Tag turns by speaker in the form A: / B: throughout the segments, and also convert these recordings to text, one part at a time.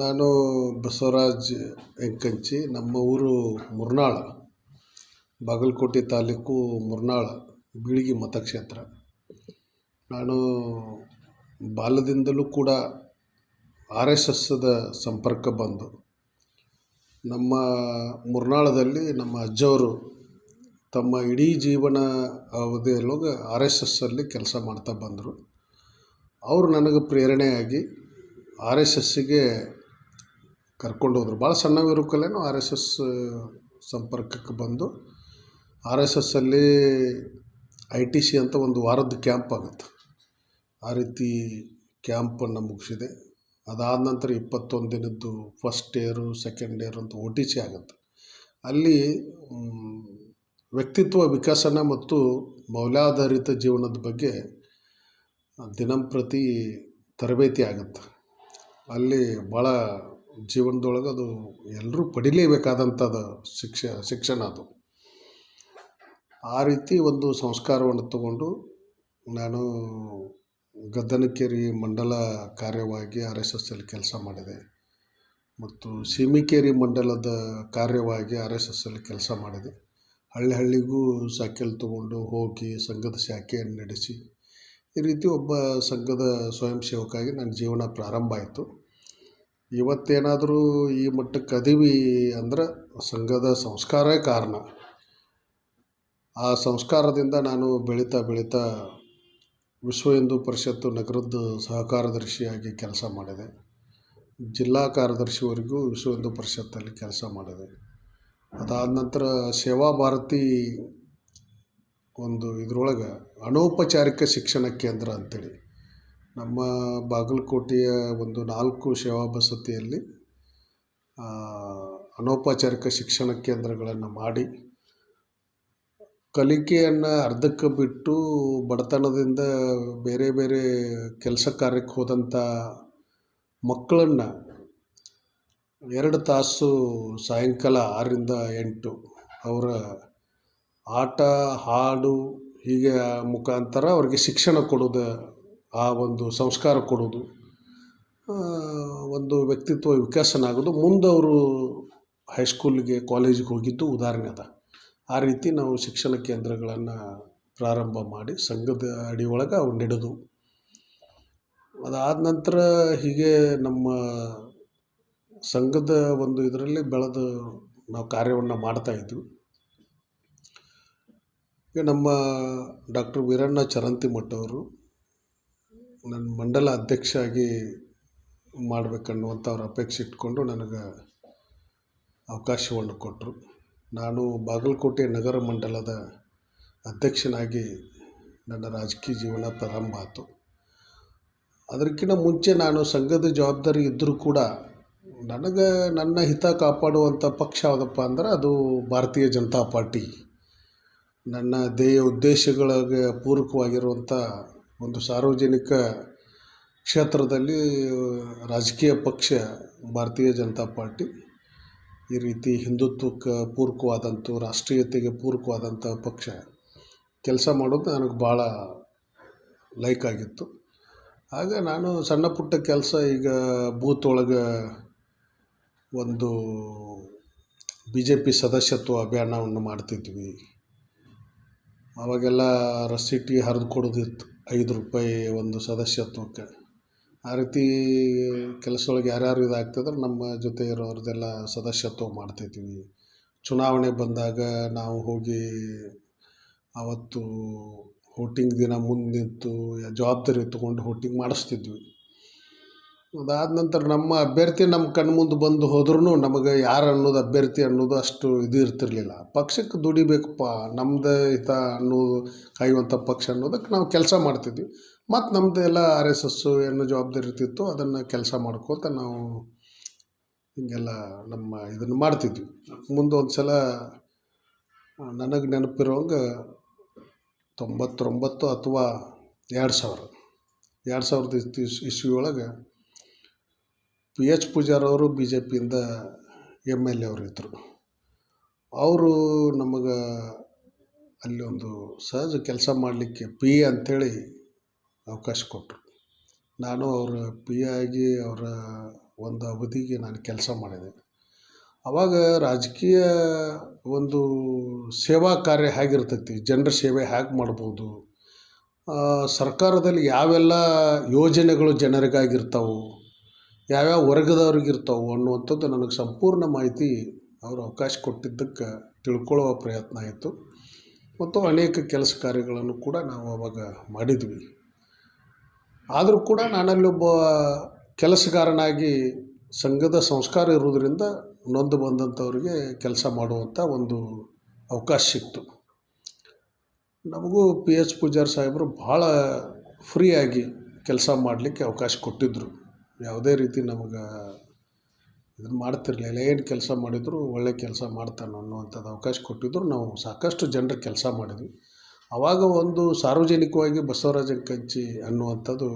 A: ನಾನು ಬಸವರಾಜ್ ಎಂಕಂಚಿ, ನಮ್ಮ ಊರು ಮುರ್ನಾಳ, ಬಾಗಲಕೋಟೆ ತಾಲೂಕು ಮುರ್ನಾಳ, ಬೀಳ್ಗಿ ಮತಕ್ಷೇತ್ರ. ನಾನು ಬಾಲ್ಯದಿಂದಲೂ ಕೂಡ ಆರ್ ಎಸ್ ಎಸ್ದ ಸಂಪರ್ಕ ಬಂದು, ನಮ್ಮ ಮುರ್ನಾಳದಲ್ಲಿ ನಮ್ಮ ಅಜ್ಜವರು ತಮ್ಮ ಇಡೀ ಜೀವನ ಅವಧಿಯೊಳಗೆ ಆರ್ ಎಸ್ ಎಸ್ಸಲ್ಲಿ ಕೆಲಸ ಮಾಡ್ತಾ ಬಂದರು. ಅವರು ನನಗೆ ಪ್ರೇರಣೆಯಾಗಿ ಆರ್ ಎಸ್ ಎಸ್ಸಿಗೆ ಕರ್ಕೊಂಡು ಹೋದರು. ಭಾಳ ಸಣ್ಣವಿರೋಕಲ್ಲೇನು ಆರ್ ಎಸ್ ಎಸ್ ಸಂಪರ್ಕಕ್ಕೆ ಬಂದು ಆರ್ ಎಸ್ ಎಸ್ಸಲ್ಲಿ ಐ ಟಿ ಸಿ ಅಂತ ಒಂದು ವಾರದ ಕ್ಯಾಂಪ್ ಆಗುತ್ತೆ. ಆ ರೀತಿ ಕ್ಯಾಂಪನ್ನು ಮುಗಿಸಿದೆ. ಅದಾದ ನಂತರ ಇಪ್ಪತ್ತೊಂದು ದಿನದ್ದು ಫಸ್ಟ್ ಇಯರು, ಸೆಕೆಂಡ್ ಇಯರ್ ಅಂತ ಒ ಟಿ ಸಿ ಆಗುತ್ತೆ. ಅಲ್ಲಿ ವ್ಯಕ್ತಿತ್ವ ವಿಕಸನ ಮತ್ತು ಮೌಲ್ಯಾಧಾರಿತ ಜೀವನದ ಬಗ್ಗೆ ದಿನಂಪ್ರತಿ ತರಬೇತಿ ಆಗುತ್ತೆ. ಅಲ್ಲಿ ಭಾಳ ಜೀವನದೊಳಗೆ ಅದು ಎಲ್ಲರೂ ಪಡಿಲೇಬೇಕಾದಂಥದ್ದು ಶಿಕ್ಷ, ಶಿಕ್ಷಣ ಅದು. ಆ ರೀತಿ ಒಂದು ಸಂಸ್ಕಾರವನ್ನು ತಗೊಂಡು ನಾನು ಗದ್ದನಕೇರಿ ಮಂಡಲ ಕಾರ್ಯವಾಗಿ ಆರ್ ಎಸ್ ಎಸ್ಸಲ್ಲಿ ಕೆಲಸ ಮಾಡಿದೆ. ಮತ್ತು ಸೀಮಿಕೇರಿ ಮಂಡಲದ ಕಾರ್ಯವಾಗಿ ಆರ್ ಎಸ್ ಎಸ್ಸಲ್ಲಿ ಕೆಲಸ ಮಾಡಿದೆ. ಹಳ್ಳಿ ಹಳ್ಳಿಗೂ ಸೈಕಲ್ ತಗೊಂಡು ಹೋಗಿ ಸಂಘದ ಶಾಖೆಯನ್ನು ನಡೆಸಿ ಈ ರೀತಿ ಒಬ್ಬ ಸಂಘದ ಸ್ವಯಂ ಸೇವಕಾಗಿ ನನ್ನ ಜೀವನ ಪ್ರಾರಂಭ ಆಯಿತು. ಇವತ್ತೇನಾದರೂ ಈ ಮಟ್ಟಕ್ಕೆ ಅದೀವಿ ಅಂದ್ರೆ ಸಂಘದ ಸಂಸ್ಕಾರವೇ ಕಾರಣ. ಆ ಸಂಸ್ಕಾರದಿಂದ ನಾನು ಬೆಳೀತಾ ಬೆಳೀತಾ ವಿಶ್ವ ಹಿಂದೂ ಪರಿಷತ್ತು ನಗರದ ಸಹಕಾರದರ್ಶಿಯಾಗಿ ಕೆಲಸ ಮಾಡಿದೆ. ಜಿಲ್ಲಾ ಕಾರ್ಯದರ್ಶಿವರೆಗೂ ವಿಶ್ವ ಹಿಂದೂ ಪರಿಷತ್ತಲ್ಲಿ ಕೆಲಸ ಮಾಡಿದೆ. ಅದಾದ ನಂತರ ಸೇವಾ ಭಾರತಿ ಒಂದು ಇದ್ರೊಳಗೆ ಅನೌಪಚಾರಿಕ ಶಿಕ್ಷಣ ಕೇಂದ್ರ ಅಂಥೇಳಿ ನಮ್ಮ ಬಾಗಲಕೋಟೆಯ ಒಂದು ನಾಲ್ಕು ಸೇವಾ ಬಸತಿಯಲ್ಲಿ ಅನೌಪಚಾರಿಕ ಶಿಕ್ಷಣ ಕೇಂದ್ರಗಳನ್ನು ಮಾಡಿ, ಕಲಿಕೆಯನ್ನು ಅರ್ಧಕ್ಕೆ ಬಿಟ್ಟು ಬಡತನದಿಂದ ಬೇರೆ ಬೇರೆ ಕೆಲಸ ಕಾರ್ಯಕ್ಕೆ ಹೋದಂಥ ಮಕ್ಕಳನ್ನು ಎರಡು ತಾಸು ಸಾಯಂಕಾಲ ಆರರಿಂದ ಎಂಟು ಅವರ ಆಟ, ಹಾಡು ಹೀಗೆ ಮುಖಾಂತರ ಅವ್ರಿಗೆ ಶಿಕ್ಷಣ ಕೊಡೋದು ಆ ಒಂದು ಸಂಸ್ಕಾರ ಕೊಡೋದು ಒಂದು ವ್ಯಕ್ತಿತ್ವ ವಿಕಸನ ಆಗೋದು. ಮುಂದೆ ಅವರು ಹೈಸ್ಕೂಲಿಗೆ ಕಾಲೇಜಿಗೆ ಹೋಗಿದ್ದು ಉದಾಹರಣೆ ಅದ. ಆ ರೀತಿ ನಾವು ಶಿಕ್ಷಣ ಕೇಂದ್ರಗಳನ್ನು ಪ್ರಾರಂಭ ಮಾಡಿ ಸಂಘದ ಅಡಿ ಒಳಗೆ ಅವು ನೆಡೆದು, ಅದಾದ ನಂತರ ಹೀಗೆ ನಮ್ಮ ಸಂಘದ ಒಂದು ಇದರಲ್ಲಿ ಬೆಳೆದು ನಾವು ಕಾರ್ಯವನ್ನು ಮಾಡ್ತಾಯಿದ್ವಿ ಈಗ ನಮ್ಮ ಡಾಕ್ಟರ್ ವೀರಣ್ಣ ಚರಂತಿಮಠ ನನ್ನ ಮಂಡಲ ಅಧ್ಯಕ್ಷ ಆಗಿ ಮಾಡಬೇಕನ್ನುವಂಥ ಅವ್ರ ಅಪೇಕ್ಷೆ ಇಟ್ಕೊಂಡು ನನಗೆ ಅವಕಾಶವನ್ನು ಕೊಟ್ಟರು. ನಾನು ಬಾಗಲಕೋಟೆ ನಗರ ಮಂಡಲದ ಅಧ್ಯಕ್ಷನಾಗಿ ನನ್ನ ರಾಜಕೀಯ ಜೀವನ ಪ್ರಾರಂಭ ಆಯಿತು. ಅದಕ್ಕಿಂತ ಮುಂಚೆ ನಾನು ಸಂಘದ ಜವಾಬ್ದಾರಿ ಇದ್ದರೂ ಕೂಡ ನನಗೆ ನನ್ನ ಹಿತ ಕಾಪಾಡುವಂಥ ಪಕ್ಷ ಯಾವುದಪ್ಪ ಅಂದ್ರೆ ಅದು ಭಾರತೀಯ ಜನತಾ ಪಾರ್ಟಿ. ನನ್ನ ಧ್ಯೇಯ ಉದ್ದೇಶಗಳಿಗೆ ಪೂರಕವಾಗಿರುವಂಥ ಒಂದು ಸಾರ್ವಜನಿಕ ಕ್ಷೇತ್ರದಲ್ಲಿ ರಾಜಕೀಯ ಪಕ್ಷ ಭಾರತೀಯ ಜನತಾ ಪಾರ್ಟಿ, ಈ ರೀತಿ ಹಿಂದುತ್ವಕ್ಕೆ ಪೂರಕವಾದಂಥ ರಾಷ್ಟ್ರೀಯತೆಗೆ ಪೂರಕವಾದಂಥ ಪಕ್ಷ ಕೆಲಸ ಮಾಡೋದು ನನಗೆ ಭಾಳ ಲೈಕ್ ಆಗಿತ್ತು. ಆಗ ನಾನು ಸಣ್ಣ ಪುಟ್ಟ ಕೆಲಸ, ಈಗ ಬೂತ್ ಒಳಗೆ ಒಂದು ಬಿ ಜೆ ಪಿ ಸದಸ್ಯತ್ವ ಅಭಿಯಾನವನ್ನು ಮಾಡ್ತಿದ್ವಿ. ಅವಾಗೆಲ್ಲ ರಸೀಟಿ ಹರಿದು ಕೊಡೋದಿತ್ತು. ಐದು ರೂಪಾಯಿ ಒಂದು ಸದಸ್ಯತ್ವಕ್ಕೆ. ಆ ರೀತಿ ಕೆಲಸದೊಳಗೆ ಯಾರ್ಯಾರು ಇದಾಗ್ತದ್ರೆ, ನಮ್ಮ ಜೊತೆ ಇರೋರದ್ದೆಲ್ಲ ಸದಸ್ಯತ್ವ ಮಾಡ್ತಿದ್ವಿ. ಚುನಾವಣೆ ಬಂದಾಗ ನಾವು ಹೋಗಿ ಆವತ್ತು ಹೋಟಿಂಗ್ ದಿನ ಮುಂದೆ ನಿಂತು ಜವಾಬ್ದಾರಿ ತೊಗೊಂಡು ಹೋಟಿಂಗ್ ಮಾಡಿಸ್ತಿದ್ವಿ. ಅದಾದ ನಂತರ ನಮ್ಮ ಅಭ್ಯರ್ಥಿ ನಮ್ಮ ಕಣ್ಮುಂದೆ ಬಂದು ಹೋದ್ರೂ ನಮಗೆ ಯಾರು ಅನ್ನೋದು ಅಭ್ಯರ್ಥಿ ಅನ್ನೋದು ಅಷ್ಟು ಇದು ಇರ್ತಿರಲಿಲ್ಲ. ಪಕ್ಷಕ್ಕೆ ದುಡಿಬೇಕಪ್ಪ, ನಮ್ದು ಹಿತ ಅನ್ನೋದು, ಕಾಯುವಂಥ ಪಕ್ಷ ಅನ್ನೋದಕ್ಕೆ ನಾವು ಕೆಲಸ ಮಾಡ್ತಿದ್ವಿ. ಮತ್ತು ನಮ್ಮದು ಎಲ್ಲ ಆರ್ ಎಸ್ ಎಸ್ಸು ಏನು ಜವಾಬ್ದಾರಿ ಇರ್ತಿತ್ತು, ಅದನ್ನು ಕೆಲಸ ಮಾಡ್ಕೋತ ನಾವು ಹೀಗೆಲ್ಲ ನಮ್ಮ ಇದನ್ನು ಮಾಡ್ತಿದ್ವಿ. ಮುಂದೆ ಒಂದು ಸಲ ನನಗೆ ನೆನಪಿರೋಂಗೆ ತೊಂಬತ್ತೊಂಬತ್ತು ಅಥವಾ ಎರಡು ಸಾವಿರ. ಎರಡು ಸಾವಿರದ ಇಸ್ವಿ ಒಳಗೆ ಪಿ ಎಚ್ ಪೂಜಾರವರು ಬಿ ಜೆ ಪಿಯಿಂದ ಎಂ ಎಲ್ ಎ ಅವರು ಇದ್ದರು. ಅವರು ನಮಗೆ ಅಲ್ಲಿ ಒಂದು ಸಹಜ ಕೆಲಸ ಮಾಡಲಿಕ್ಕೆ ಪಿ ಎ ಅಂಥೇಳಿ ಅವಕಾಶ ಕೊಟ್ಟರು ನಾನು ಅವರ ಪಿ ಎ ಆಗಿ ಅವರ ಒಂದು ಅವಧಿಗೆ ನಾನು ಕೆಲಸ ಮಾಡಿದೆ. ಆವಾಗ ರಾಜಕೀಯ ಒಂದು ಸೇವಾ ಕಾರ್ಯ ಹೇಗಿರ್ತೈತಿ, ಜನರ ಸೇವೆ ಹೇಗೆ ಮಾಡ್ಬೋದು ಸರ್ಕಾರದಲ್ಲಿ ಯಾವೆಲ್ಲ ಯೋಜನೆಗಳು ಜನರಿಗಾಗಿರ್ತಾವೆ ಯಾವ್ಯಾವ ವರ್ಗದವ್ರಿಗೆ ಇರ್ತಾವೆ ಅನ್ನುವಂಥದ್ದು ನನಗೆ ಸಂಪೂರ್ಣ ಮಾಹಿತಿ ಅವರು ಅವಕಾಶ ಕೊಟ್ಟಿದ್ದಕ್ಕೆ ತಿಳ್ಕೊಳ್ಳುವ ಪ್ರಯತ್ನ ಆಯಿತು ಮತ್ತು ಅನೇಕ ಕೆಲಸ ಕಾರ್ಯಗಳನ್ನು ಕೂಡ ನಾವು ಅವಾಗ ಮಾಡಿದ್ವಿ. ಆದರೂ ಕೂಡ ನಾನಲ್ಲಿ ಒಬ್ಬ ಕೆಲಸಗಾರನಾಗಿ ಸಂಘದ ಸಂಸ್ಕಾರ ಇರುವುದರಿಂದ ನೊಂದು ಬಂದಂಥವ್ರಿಗೆ ಕೆಲಸ ಮಾಡುವಂಥ ಒಂದು ಅವಕಾಶ ಸಿಕ್ತು. ನಮಗೂ ಪಿ ಎಚ್ ಪೂಜಾರ್ ಸಾಹೇಬರು ಭಾಳ ಫ್ರೀಯಾಗಿ ಕೆಲಸ ಮಾಡಲಿಕ್ಕೆ ಅವಕಾಶ ಕೊಟ್ಟಿದ್ದರು. ಯಾವುದೇ ರೀತಿ ನಮಗೆ ಇದನ್ನು ಮಾಡ್ತಿರಲಿಲ್ಲ. ಏನು ಕೆಲಸ ಮಾಡಿದರೂ ಒಳ್ಳೆ ಕೆಲಸ ಮಾಡ್ತಾನೆ ಅನ್ನುವಂಥದ್ದು ಅವಕಾಶ ಕೊಟ್ಟಿದ್ದರು ನಾವು ಸಾಕಷ್ಟು ಜನರ ಕೆಲಸ ಮಾಡಿದ್ವಿ. ಆವಾಗ ಒಂದು ಸಾರ್ವಜನಿಕವಾಗಿ ಬಸವರಾಜ ಕಂಚಿ ಅನ್ನುವಂಥದ್ದು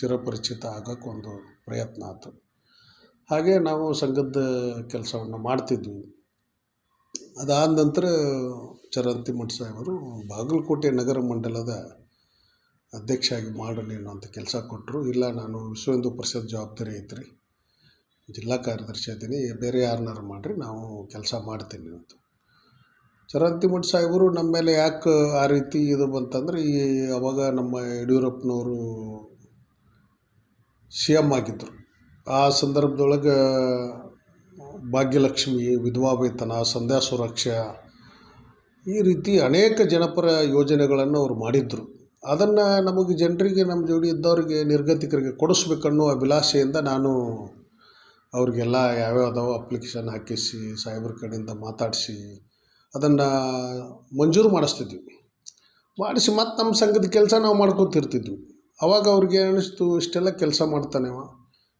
A: ಚಿರಪರಿಚಿತ ಆಗೋಕ್ಕೆ ಒಂದು ಪ್ರಯತ್ನ ಆಯಿತು ಹಾಗೆ ನಾವು ಸಂಘದ ಕೆಲಸವನ್ನು ಮಾಡ್ತಿದ್ವಿ. ಅದಾದ ನಂತರ ಚರಂತಿ ಮಠ ಸಾಹೇಬರು ಬಾಗಲಕೋಟೆ ನಗರ ಮಂಡಲದ ಅಧ್ಯಕ್ಷ ಆಗಿ ಮಾಡು ನೀನು ಅಂತ ಕೆಲಸ ಕೊಟ್ಟರು. ಇಲ್ಲ, ನಾನು ವಿಶ್ವ ಹಿಂದೂ ಪರಿಷತ್ ಜವಾಬ್ದಾರಿ ಐತ್ರಿ. ಜಿಲ್ಲಾ ಕಾರ್ಯದರ್ಶಿ ಇದ್ದೀನಿ. ಬೇರೆ ಯಾರನ್ನಾರು ಮಾಡಿರಿ, ನಾವು ಕೆಲಸ ಮಾಡ್ತೀನಿ ಅಂತ. ಚರಂತಿ ಮಠ ಸಾಹೇಬರು ನಮ್ಮ ಮೇಲೆ ಯಾಕೆ ಆ ರೀತಿ ಇದು ಬಂತಂದ್ರೆ, ಈ ಅವಾಗ ನಮ್ಮ ಯಡಿಯೂರಪ್ಪನವರು ಸಿ ಎಂ ಆಗಿದ್ದರು ಆ ಸಂದರ್ಭದೊಳಗೆ ಭಾಗ್ಯಲಕ್ಷ್ಮಿ, ವಿಧವಾ ವೇತನ, ಸಂಧ್ಯಾ ಸುರಕ್ಷಾ ಈ ರೀತಿ ಅನೇಕ ಜನಪರ ಯೋಜನೆಗಳನ್ನು ಅವರು ಮಾಡಿದ್ದರು ಅದನ್ನು ನಮಗೆ ಜನರಿಗೆ, ನಮ್ಮ ಜೋಡಿ ಇದ್ದವರಿಗೆ, ನಿರ್ಗತಿಕರಿಗೆ ಕೊಡಿಸ್ಬೇಕನ್ನೋ ಅಭಿಲಾಷೆಯಿಂದ ನಾನು ಅವ್ರಿಗೆಲ್ಲ ಯಾವ್ಯಾವ ಅದಾವ ಅಪ್ಲಿಕೇಶನ್ ಹಾಕಿಸಿ ಸಾಹೇಬ್ರ ಕಡೆಯಿಂದ ಮಾತಾಡಿಸಿ, ಅದನ್ನು ಮಂಜೂರು ಮಾಡಿಸ್ತಿದ್ವಿ. ಮಾಡಿಸಿ ಮತ್ತು ನಮ್ಮ ಸಂಘದ ಕೆಲಸ ನಾವು ಮಾಡ್ಕೊತಿರ್ತಿದ್ವಿ. ಅವಾಗ ಅವ್ರಿಗೆ ಅನಿಸ್ತು ಇಷ್ಟೆಲ್ಲ ಕೆಲಸ ಮಾಡ್ತಾನೆ ಇವ.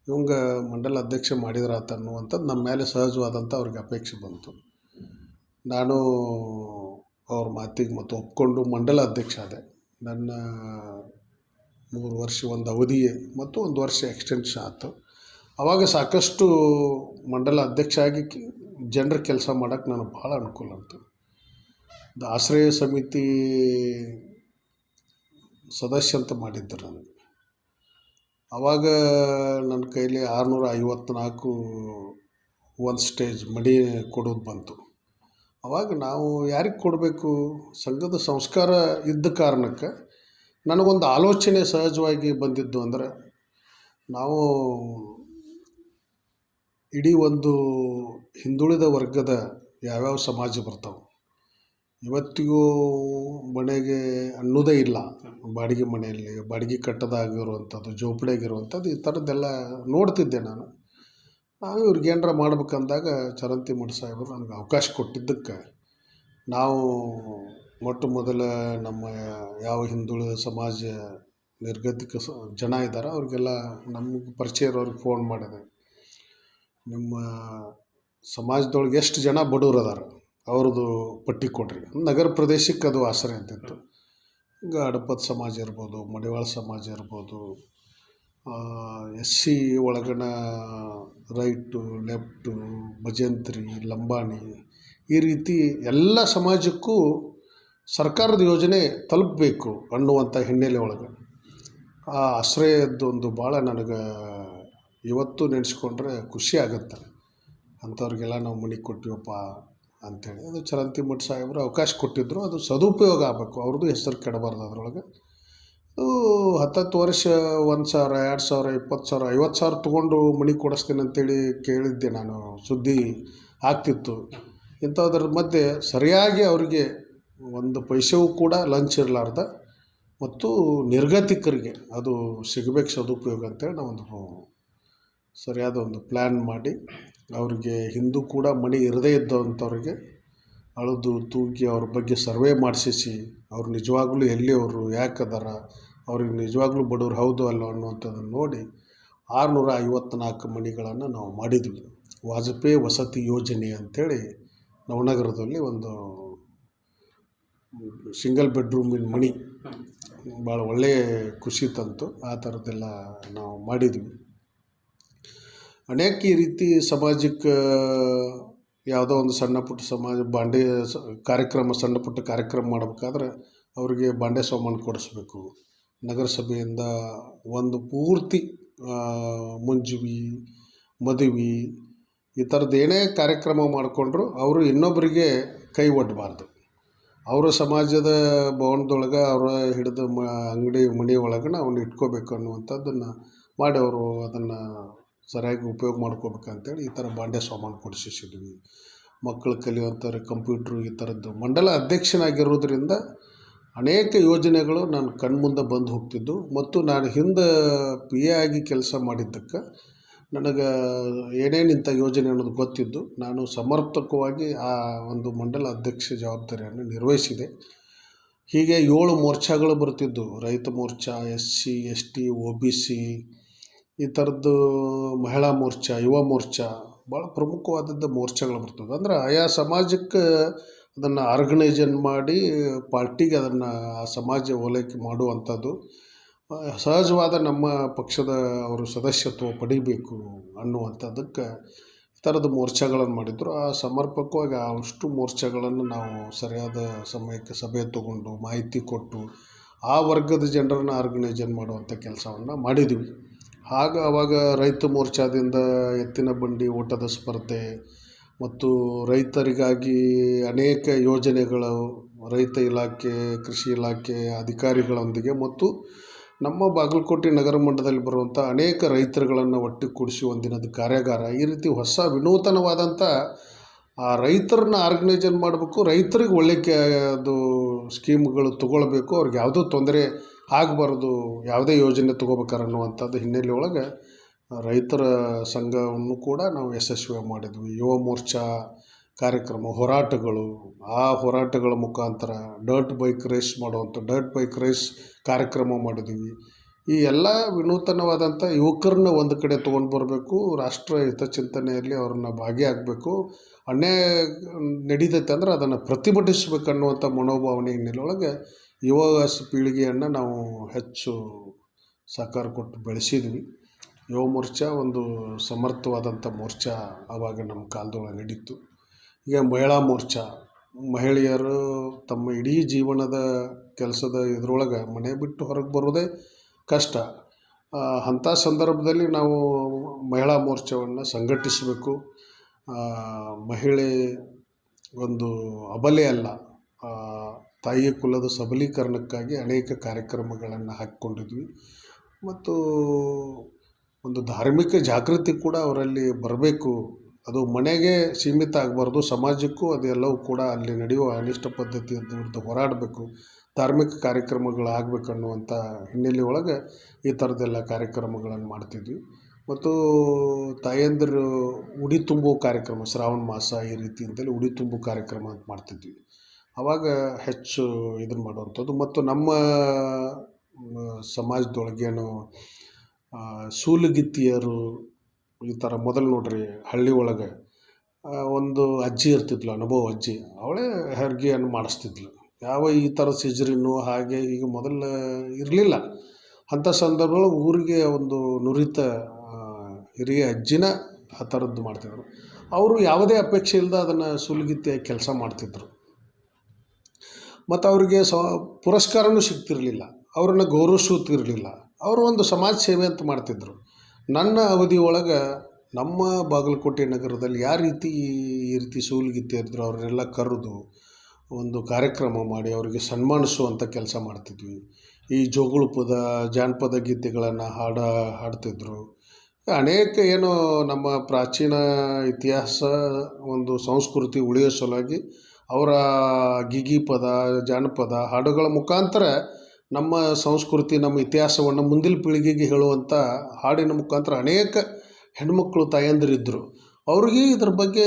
A: ಇವಂಗ ಮಂಡಲ ಅಧ್ಯಕ್ಷ ಮಾಡಿದ್ರಾತ ಅನ್ನುವಂಥದ್ದು ನಮ್ಮ ಮೇಲೆ ಸಹಜವಾದಂಥ ಅವ್ರಿಗೆ ಅಪೇಕ್ಷೆ ಬಂತು. ನಾನು ಅವ್ರ ಮಾತಿಗೆ ಮತ್ತು ಒಪ್ಕೊಂಡು ಮಂಡಲ ಅಧ್ಯಕ್ಷ ಆದೆ. ನನ್ನ ಮೂರು ವರ್ಷ ಒಂದು ಅವಧಿ ಮತ್ತು ಒಂದು ವರ್ಷ ಎಕ್ಸ್ಟೆನ್ಷನ್ ಆಯ್ತು. ಆವಾಗ ಸಾಕಷ್ಟು ಮಂಡಲ ಅಧ್ಯಕ್ಷ ಆಗಿ ಜನರ ಕೆಲಸ ಮಾಡೋಕ್ಕೆ ನನಗೆ ಭಾಳ ಅನುಕೂಲ ಆಯಿತು. ಆಶ್ರಯ ಸಮಿತಿ ಸದಸ್ಯ ಅಂತ ಮಾಡಿದ್ದರು ನನಗೆ. ಆವಾಗ ನನ್ನ ಕೈಲಿ ಆರುನೂರ ಐವತ್ನಾಲ್ಕು ಒಂದು ಸ್ಟೇಜ್ ಮಡಿ ಕೊಡೋದು ಬಂತು. ಆವಾಗ ನಾವು ಯಾರಿಗೆ ಕೊಡಬೇಕು? ಸಂಘದ ಸಂಸ್ಕಾರ ಇದ್ದ ಕಾರಣಕ್ಕೆ ನನಗೊಂದು ಆಲೋಚನೆ ಸಹಜವಾಗಿ ಬಂದಿದ್ದು ಅಂದರೆ ನಾವು ಇಡೀ ಒಂದು ಹಿಂದುಳಿದ ವರ್ಗದ ಯಾವ್ಯಾವ ಸಮಾಜ ಬರ್ತಾವೆ, ಇವತ್ತಿಗೂ ಮನೆಗೆ ಅನ್ನೋದೇ ಇಲ್ಲ. ಬಾಡಿಗೆ ಮನೆಯಲ್ಲಿ ಬಾಡಿಗೆ ಕಟ್ಟದಾಗಿರುವಂಥದ್ದು ಜೋಪಡಿಯಾಗಿರುವಂಥದ್ದು ಈ ಥರದ್ದೆಲ್ಲ ನೋಡ್ತಿದ್ದೆ ನಾನು. ನಾವು ಇವ್ರಿಗೆ ಏನಾರ ಮಾಡ್ಬೇಕಂದಾಗ ಚರಂತಿ ಮಠ ಸಾಹೇಬರು ನನಗೆ ಅವಕಾಶ ಕೊಟ್ಟಿದ್ದಕ್ಕೆ ನಾವು ಮೊಟ್ಟ ಮೊದಲ ನಮ್ಮ ಯಾವ ಹಿಂದುಳಿದ ಸಮಾಜ ನಿರ್ಗತಿಕ ಸ ಜನ ಇದ್ದಾರೆ ಅವ್ರಿಗೆಲ್ಲ ನಮಗೆ ಪರಿಚಯ ಇರೋರಿಗೆ ಫೋನ್ ಮಾಡಿದೆ. ನಿಮ್ಮ ಸಮಾಜದೊಳಗೆ ಎಷ್ಟು ಜನ ಬಡವ್ರು ಅದಾರ ಅವ್ರದ್ದು ಪಟ್ಟಿ ಕೊಡ್ರಿ. ನಗರ ಪ್ರದೇಶಕ್ಕೆ ಅದು ಆಸರೆ ಅಂತಿತ್ತು ಈಗ ಅಡಪದ ಸಮಾಜ ಇರ್ಬೋದು, ಮಡಿವಾಳ ಸಮಾಜ ಇರ್ಬೋದು ಎಸ್ ಸಿ ಒಳಗಣ ರೈಟು, ಲೆಫ್ಟು, ಭಜಂತ್ರಿ, ಲಂಬಾಣಿ ಈ ರೀತಿ ಎಲ್ಲ ಸಮಾಜಕ್ಕೂ ಸರ್ಕಾರದ ಯೋಜನೆ ತಲುಪಬೇಕು ಅನ್ನುವಂಥ ಹಿನ್ನೆಲೆ ಒಳಗೆ. ಆ ಆಶ್ರಯದ್ದೊಂದು ಭಾಳ ನನಗೆ ಇವತ್ತು ನೆನೆಸ್ಕೊಂಡ್ರೆ ಖುಷಿ ಆಗುತ್ತೆ. ಅಂಥವ್ರಿಗೆಲ್ಲ ನಾವು ಮಣಿ ಕೊಟ್ಟಿವಪ್ಪ ಅಂಥೇಳಿ. ಅದು ಚರಂತಿ ಮಠ ಸಾಹೇಬರು ಅವಕಾಶ ಕೊಟ್ಟಿದ್ದರು ಅದು ಸದುಪಯೋಗ ಆಗಬೇಕು. ಅವ್ರದ್ದು ಹೆಸರು ಕೆಡಬಾರ್ದು ಅದರೊಳಗೆ. ಅದು ಹತ್ತತ್ತು ವರ್ಷ, ಒಂದು ಸಾವಿರ, ಎರಡು ಸಾವಿರ, ಇಪ್ಪತ್ತು ಸಾವಿರ, ಐವತ್ತು ಸಾವಿರ ತೊಗೊಂಡು ಮಣಿ ಕೊಡಿಸ್ತೀನಿ ಅಂತೇಳಿ ಕೇಳಿದ್ದೆ ನಾನು. ಸುದ್ದಿ ಆಗ್ತಿತ್ತು. ಇಂಥದ್ರ ಮಧ್ಯೆ ಸರಿಯಾಗಿ ಅವರಿಗೆ ಒಂದು ಪೈಸೆಯೂ ಕೂಡ ಲಂಚ್ ಇರಲಾರ್ದ. ಮತ್ತು ನಿರ್ಗತಿಕರಿಗೆ ಅದು ಸಿಗಬೇಕು ಸದುಪಯೋಗ ಅಂತೇಳಿ ನಾವೊಂದು ಸರಿಯಾದ ಒಂದು ಪ್ಲ್ಯಾನ್ ಮಾಡಿ ಅವರಿಗೆ ಹಿಂದೂ ಕೂಡ ಮಣಿ ಇರದೇ ಇದ್ದಂಥವ್ರಿಗೆ ಅಳೆದು, ತೂಗಿ ಅವ್ರ ಬಗ್ಗೆ ಸರ್ವೆ ಮಾಡಿಸಿ ಅವ್ರು ನಿಜವಾಗ್ಲೂ ಎಲ್ಲಿ ಅವರು ಯಾಕೆ ಅದಾರ ಅವ್ರಿಗೆ ನಿಜವಾಗ್ಲೂ ಬಡವ್ರು ಹೌದು ಅಲ್ಲೋ ಅನ್ನುವಂಥದ್ದನ್ನು ನೋಡಿ ಆರುನೂರ ಐವತ್ನಾಲ್ಕು ಮನೆಗಳನ್ನು ನಾವು ಮಾಡಿದ್ವಿ. ವಾಜಪೇಯಿ ವಸತಿ ಯೋಜನೆ ಅಂಥೇಳಿ ನವನಗರದಲ್ಲಿ ಒಂದು ಸಿಂಗಲ್ ಬೆಡ್ರೂಮಿನ ಮಣಿ ಭಾಳ ಒಳ್ಳೆಯ ಖುಷಿ ತಂತು. ಆ ಥರದ್ದೆಲ್ಲ ನಾವು ಮಾಡಿದ್ವಿ. ಅನೇಕ ರೀತಿ ಸಮಾಜಕ್ಕೆ ಯಾವುದೋ ಒಂದು ಸಣ್ಣ ಪುಟ್ಟ ಸಮಾಜ ಬಾಂಡೆ ಕಾರ್ಯಕ್ರಮ ಸಣ್ಣ ಪುಟ್ಟ ಕಾರ್ಯಕ್ರಮ ಮಾಡಬೇಕಾದ್ರೆ ಅವರಿಗೆ ಬಾಂಡೆ ಸಾಮಾನು ಕೊಡಿಸ್ಬೇಕು. ನಗರಸಭೆಯಿಂದ ಒಂದು ಪೂರ್ತಿ ಮುಂಜವಿ, ಮದುವೆ, ಈ ಥರದ್ದು ಏನೇ ಕಾರ್ಯಕ್ರಮ ಮಾಡಿಕೊಂಡ್ರು ಅವರು ಇನ್ನೊಬ್ಬರಿಗೆ ಕೈ ಒಡ್ಡಬಾರ್ದು ಅವರ ಸಮಾಜದ ಭವನದೊಳಗೆ ಅವರ ಹಿಡಿದು ಮ, ಅಂಗಡಿ ಮನೆ ಒಳಗನ ಅವ್ನ ಇಟ್ಕೋಬೇಕು ಅನ್ನುವಂಥದ್ದನ್ನು ಮಾಡಿ ಅವರು ಅದನ್ನು ಸರಿಯಾಗಿ ಉಪಯೋಗ ಮಾಡ್ಕೋಬೇಕಂತೇಳಿ ಈ ಥರ ಬಾಂಡೆ ಸಾಮಾನು ಕೊಡಿಸಿದ್ವಿ ಮಕ್ಕಳು ಕಲಿಯುವಂಥವ್ರು, ಕಂಪ್ಯೂಟ್ರು ಈ ಥರದ್ದು. ಮಂಡಲ ಅಧ್ಯಕ್ಷನಾಗಿರೋದ್ರಿಂದ ಅನೇಕ ಯೋಜನೆಗಳು ನನ್ನ ಕಣ್ಮುಂದೆ ಬಂದು ಹೋಗ್ತಿದ್ದು ಮತ್ತು ನಾನು ಹಿಂದೆ ಪಿ ಎ ಆಗಿ ಕೆಲಸ ಮಾಡಿದ್ದಕ್ಕೆ ನನಗೆ ಏನೇನು ಇಂಥ ಯೋಜನೆ ಅನ್ನೋದು ಗೊತ್ತಿದ್ದು, ನಾನು ಸಮರ್ಪಕವಾಗಿ ಆ ಒಂದು ಮಂಡಲ ಅಧ್ಯಕ್ಷ ಜವಾಬ್ದಾರಿಯನ್ನು ನಿರ್ವಹಿಸಿದೆ. ಹೀಗೆ ಏಳು ಮೋರ್ಚಾಗಳು ಬರ್ತಿದ್ದವು ರೈತ Morcha, S C, S T O B C, ಈ ಥರದ್ದು ಮಹಿಳಾ ಮೋರ್ಚಾ, ಯುವ ಮೋರ್ಚಾ, ಭಾಳ ಪ್ರಮುಖವಾದದ್ದು ಮೋರ್ಚಾಗಳು ಬರ್ತದೆ. ಅಂದ್ರೆ ಆಯಾ ಸಮಾಜಕ್ಕೆ ಅದನ್ನು ಆರ್ಗನೈಜನ್ ಮಾಡಿ ಪಾರ್ಟಿಗೆ ಅದನ್ನು ಆ ಸಮಾಜ ಓಲೈಕೆ ಮಾಡುವಂಥದ್ದು. ಸಹಜವಾದ ನಮ್ಮ ಪಕ್ಷದ ಅವರು ಸದಸ್ಯತ್ವ ಪಡಿಬೇಕು ಅನ್ನುವಂಥದ್ದಕ್ಕೆ ಈ ಥರದ ಮೋರ್ಚಾಗಳನ್ನು ಮಾಡಿದ್ರು. ಆ ಸಮರ್ಪಕವಾಗಿ ಅಷ್ಟು ಮೋರ್ಚಾಗಳನ್ನು ನಾವು ಸರಿಯಾದ ಸಮಯಕ್ಕೆ ಸಭೆ ತಗೊಂಡು ಮಾಹಿತಿ ಕೊಟ್ಟು ಆ ವರ್ಗದ ಜನರನ್ನು ಆರ್ಗನೈಜನ್ ಮಾಡುವಂಥ ಕೆಲಸವನ್ನು ಮಾಡಿದ್ವಿ. ಆಗ ಅವಾಗ ರೈತ ಮೋರ್ಚಾದಿಂದ ಎತ್ತಿನ ಬಂಡಿ, ಓಟದ ಸ್ಪರ್ಧೆ ಮತ್ತು ರೈತರಿಗಾಗಿ ಅನೇಕ ಯೋಜನೆಗಳು ರೈತ ಇಲಾಖೆ, ಕೃಷಿ ಇಲಾಖೆ ಅಧಿಕಾರಿಗಳೊಂದಿಗೆ ಮತ್ತು ನಮ್ಮ ಬಾಗಲಕೋಟೆ ನಗರ ಮಂಡಲದಲ್ಲಿ ಬರುವಂಥ ಅನೇಕ ರೈತರುಗಳನ್ನು ಒಟ್ಟಿಗೂಡಿಸಿ ಒಂದಿನದ ಕಾರ್ಯಾಗಾರ. ಈ ರೀತಿ ಹೊಸ ವಿನೂತನವಾದಂಥ, ಆ ರೈತರನ್ನ ಆರ್ಗನೈಜನ್ ಮಾಡಬೇಕು, ರೈತರಿಗೆ ಒಳ್ಳೆ ಕೆ, ಅದು ಸ್ಕೀಮ್ಗಳು ತೊಗೊಳ್ಬೇಕು, ಅವ್ರಿಗೆ ಯಾವುದೂ ತೊಂದರೆ ಆಗಬಾರ್ದು, ಯಾವುದೇ ಯೋಜನೆ ತೊಗೊಬೇಕಾರೆ ಅನ್ನುವಂಥದ್ದು ಹಿನ್ನೆಲೆ ಒಳಗೆ ರೈತರ ಸಂಘವನ್ನು ಕೂಡ ನಾವು ಯಶಸ್ವಿಯಾಗಿ ಮಾಡಿದ್ವಿ. ಯುವ ಮೋರ್ಚಾ ಕಾರ್ಯಕ್ರಮ, ಹೋರಾಟಗಳು, ಆ ಹೋರಾಟಗಳ ಮುಖಾಂತರ ಡರ್ಟ್ ಬೈಕ್ ರೇಸ್ ಮಾಡುವಂಥ ಡರ್ಟ್ ಬೈಕ್ ರೇಸ್ ಕಾರ್ಯಕ್ರಮ ಮಾಡಿದ್ವಿ. ಈ ಎಲ್ಲ ವಿನೂತನವಾದಂಥ ಯುವಕರನ್ನ ಒಂದು ಕಡೆ ತೊಗೊಂಡು ಬರಬೇಕು, ರಾಷ್ಟ್ರ ಹಿತಚಿಂತನೆಯಲ್ಲಿ ಅವ್ರನ್ನ ಭಾಗಿಯಾಗಬೇಕು. ಅನ್ಯಾಯ ನಡೀತೈತೆ ಅಂದ್ರೆ ಅದನ್ನು ಪ್ರತಿಭಟಿಸ್ಬೇಕು ಅನ್ನುವಂಥ ಮನೋಭಾವನೆ ಹಿನ್ನೆಲೆಯೊಳಗೆ ಯುವ ಪೀಳಿಗೆಯನ್ನು ನಾವು ಹೆಚ್ಚು ಸಹಕಾರ ಕೊಟ್ಟು ಬೆಳೆಸಿದ್ವಿ. ಯುವ ಮೋರ್ಚಾ ಒಂದು ಸಮರ್ಥವಾದಂಥ ಮೋರ್ಚಾ ಆವಾಗ ನಮ್ಮ ಕಾಲದೊಳಗೆ ನಡೀತು. ಈಗ ಮಹಿಳಾ ಮೋರ್ಚಾ, ಮಹಿಳೆಯರು ತಮ್ಮ ಇಡೀ ಜೀವನದ ಕೆಲಸದ ಇದ್ರೊಳಗೆ ಮನೆ ಬಿಟ್ಟು ಹೊರಗೆ ಬರೋದೇ ಕಷ್ಟ. ಅಂಥ ಸಂದರ್ಭದಲ್ಲಿ ನಾವು ಮಹಿಳಾ ಮೋರ್ಚಾವನ್ನು ಸಂಘಟಿಸಬೇಕು. ಮಹಿಳೆ ಒಂದು ಅಬಲೆ ಅಲ್ಲ. ತಾಯಿಯ ಕುಲದ ಸಬಲೀಕರಣಕ್ಕಾಗಿ ಅನೇಕ ಕಾರ್ಯಕ್ರಮಗಳನ್ನು ಹಾಕ್ಕೊಂಡಿದ್ವಿ. ಮತ್ತು ಒಂದು ಧಾರ್ಮಿಕ ಜಾಗೃತಿ ಕೂಡ ಅವರಲ್ಲಿ ಬರಬೇಕು. ಅದು ಮನೆಗೆ ಸೀಮಿತ ಆಗಬಾರ್ದು, ಸಮಾಜಕ್ಕೂ ಅದೆಲ್ಲವೂ ಕೂಡ ಅಲ್ಲಿ ನಡೆಯುವ ಅನಿಷ್ಟ ಪದ್ಧತಿಯ ವಿರುದ್ಧ ಹೋರಾಡಬೇಕು. ಧಾರ್ಮಿಕ ಕಾರ್ಯಕ್ರಮಗಳು ಆಗಬೇಕು ಅನ್ನುವಂಥ ಹಿನ್ನೆಲೆ ಒಳಗೆ ಈ ಥರದ್ದೆಲ್ಲ ಕಾರ್ಯಕ್ರಮಗಳನ್ನು ಮಾಡ್ತಿದ್ವಿ. ಮತ್ತು ತಾಯಂದಿರು ಉಡಿ ತುಂಬೋ ಕಾರ್ಯಕ್ರಮ, ಶ್ರಾವಣ ಮಾಸ ಈ ರೀತಿ ಅಂತೇಳಿ ಉಡಿ ತುಂಬೋ ಕಾರ್ಯಕ್ರಮ ಅಂತ ಮಾಡ್ತಿದ್ವಿ. ಆವಾಗ ಹೆಚ್ಚು ಇದನ್ನು ಮಾಡುವಂಥದ್ದು. ಮತ್ತು ನಮ್ಮ ಸಮಾಜದೊಳಗೇನು ಸೂಲಗಿತ್ತಿಯರು ಈ ಥರ ಮೊದಲು ನೋಡ್ರಿ ಹಳ್ಳಿ ಒಳಗೆ ಒಂದು ಅಜ್ಜಿ ಇರ್ತಿದ್ಲು, ಅನುಭವ ಅಜ್ಜಿ. ಅವಳೇ ಹೆರಿಗೆಯನ್ನು ಮಾಡಿಸ್ತಿದ್ಲು. ಯಾವ ಈ ಥರ ಸಿಜರಿನು ಹಾಗೆ ಈಗ ಮೊದಲು ಇರಲಿಲ್ಲ. ಅಂಥ ಸಂದರ್ಭದೊಳಗೆ ಊರಿಗೆ ಒಂದು ನುರಿತ ಹಿರಿಯ ಅಜ್ಜಿನ ಆ ಥರದ್ದು ಮಾಡ್ತಿದ್ರು. ಅವರು ಯಾವುದೇ ಅಪೇಕ್ಷೆ ಇಲ್ಲದೆ ಅದನ್ನು ಸುಲಗಿತ್ತಿಯಾಗಿ ಕೆಲಸ ಮಾಡ್ತಿದ್ರು. ಮತ್ತು ಅವರಿಗೆ ಸ ಪುರಸ್ಕಾರವೂ ಸಿಗ್ತಿರಲಿಲ್ಲ. ಅವ್ರನ್ನ ಗೌರವಿಸುತ್ತಿರಲಿಲ್ಲ ಅವರು ಒಂದು ಸಮಾಜ ಸೇವೆ ಅಂತ ಮಾಡ್ತಿದ್ರು. ನನ್ನ ಅವಧಿ ಒಳಗೆ ನಮ್ಮ ಬಾಗಲಕೋಟೆ ನಗರದಲ್ಲಿ ಯಾವ ರೀತಿ ಈ ರೀತಿ ಸೂಲ್ಗಿತ್ತಿ ಇದ್ರು ಅವ್ರನ್ನೆಲ್ಲ ಕರೆದು ಒಂದು ಕಾರ್ಯಕ್ರಮ ಮಾಡಿ ಅವರಿಗೆ ಸನ್ಮಾನಿಸುವಂಥ ಕೆಲಸ ಮಾಡ್ತಿದ್ವಿ. ಈ ಜೋಗುಳಪದ, ಜಾನಪದ ಗೀತೆಗಳನ್ನು ಹಾಡ, ಹಾಡ್ತಿದ್ರು. ಅನೇಕ ಏನು ನಮ್ಮ ಪ್ರಾಚೀನ ಇತಿಹಾಸ, ಒಂದು ಸಂಸ್ಕೃತಿ ಉಳಿಯೋ ಸಲುವಾಗಿ ಅವರ ಗಿಗಿ ಪದ ಜಾನಪದ ಹಾಡುಗಳ ಮುಖಾಂತರ ನಮ್ಮ ಸಂಸ್ಕೃತಿ, ನಮ್ಮ ಇತಿಹಾಸವನ್ನು ಮುಂದಿನ ಪೀಳಿಗೆಗೆ ಹೇಳುವಂಥ ಹಾಡಿನ ಮುಖಾಂತರ ಅನೇಕ ಹೆಣ್ಮಕ್ಳು ತಾಯಂದಿರಿದ್ದರು ಅವ್ರಿಗೆ ಇದ್ರ ಬಗ್ಗೆ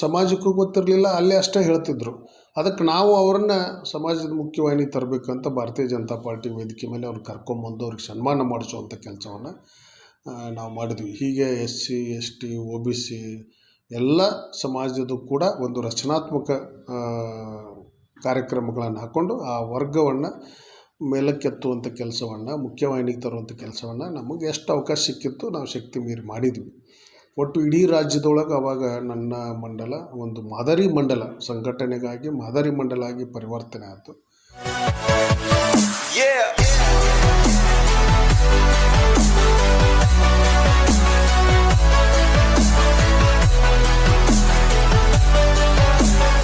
A: ಸಮಾಜಕ್ಕೂ ಗೊತ್ತಿರಲಿಲ್ಲ, ಅಲ್ಲೇ ಅಷ್ಟೇ ಹೇಳ್ತಿದ್ರು. ಅದಕ್ಕೆ ನಾವು ಅವ್ರನ್ನ ಸಮಾಜದ ಮುಖ್ಯವಾಹಿನಿ ತರಬೇಕಂತ ಭಾರತೀಯ ಜನತಾ ಪಾರ್ಟಿ ವೇದಿಕೆ ಮೇಲೆ ಅವ್ರು ಕರ್ಕೊಂಬಂದು ಅವ್ರಿಗೆ ಸನ್ಮಾನ ಮಾಡಿಸುವಂಥ ಕೆಲಸವನ್ನು ನಾವು ಮಾಡಿದ್ವಿ. ಹೀಗೆ S C S T O B C ಎಲ್ಲ ಸಮಾಜದ ಕೂಡ ಒಂದು ರಚನಾತ್ಮಕ ಕಾರ್ಯಕ್ರಮಗಳನ್ನು ಹಾಕ್ಕೊಂಡು ಆ ವರ್ಗವನ್ನು ಮೇಲಕ್ಕೆತ್ತುವಂಥ ಕೆಲಸವನ್ನು, ಮುಖ್ಯವಾಹಿನಿಗೆ ತರುವಂಥ ಕೆಲಸವನ್ನು ನಮಗೆ ಎಷ್ಟು ಅವಕಾಶ ಸಿಕ್ಕಿತ್ತು ನಾವು ಶಕ್ತಿ ಮೀರಿ ಮಾಡಿದ್ವಿ ಒಟ್ಟು ಇಡೀ ರಾಜ್ಯದೊಳಗೆ ಅವಾಗ ನನ್ನ ಮಂಡಲ, ಒಂದು ಮಾದರಿ ಮಂಡಲ, ಸಂಘಟನೆಗಾಗಿ ಮಾದರಿ ಮಂಡಲ ಆಗಿ ಪರಿವರ್ತನೆ ಆಯಿತು.